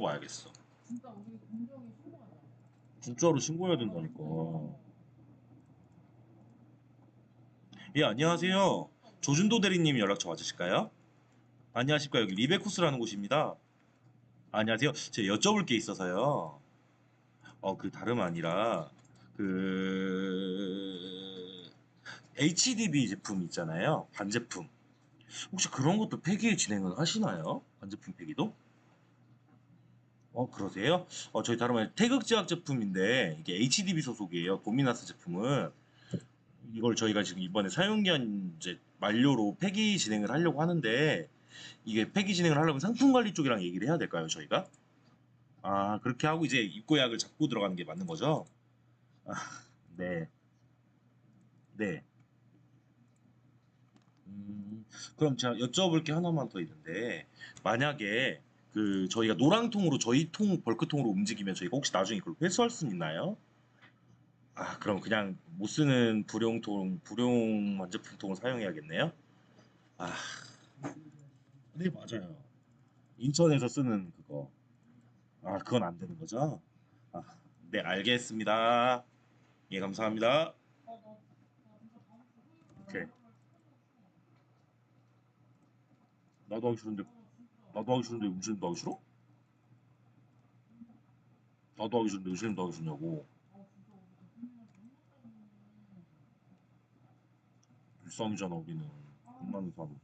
봐야겠어. 진짜 우리 공정이 신고하자. 진짜로 신고해야 된다니까. 예, 안녕하세요. 조준도 대리님 연락처 맞으실까요? 안녕하십니까. 여기 리베코스라는 곳입니다. 안녕하세요. 제가 여쭤볼 게 있어서요. 어, 그 다름 아니라 그 HDB 제품 있잖아요. 반제품. 혹시 그런 것도 폐기 진행을 하시나요? 반제품 폐기도? 어, 그러세요? 어, 저희 다름 아니라 태극제약 제품인데 이게 HDB 소속이에요. 고미나스 제품은 이걸 저희가 지금 이번에 사용기한 이제 만료로 폐기 진행을 하려고 하는데 이게 폐기 진행을 하려면 상품 관리 쪽이랑 얘기를 해야 될까요, 저희가? 아, 그렇게 하고 이제 입고약을 잡고 들어가는 게 맞는 거죠? 아, 네. 네. 음, 그럼 제가 여쭤볼 게 하나만 더 있는데 만약에 그 저희가 노랑통으로 저희 통 벌크통으로 움직이면 저희가 혹시 나중에 그걸 회수할 수 있나요? 아 그럼 그냥 못 쓰는 불용통 불용 완제품통을 사용해야겠네요. 아, 네 맞아요. 인천에서 쓰는 그거. 아 그건 안 되는 거죠? 아, 네 알겠습니다. 예 감사합니다. 오케이. 나도 하기 싫은데. 나도 하기 싫은데 음식도 하기 싫어? 나도 하기 싫은데 음식도 하기 싫냐고. 불쌍이잖아 우리는. 아, 겁나는 사람.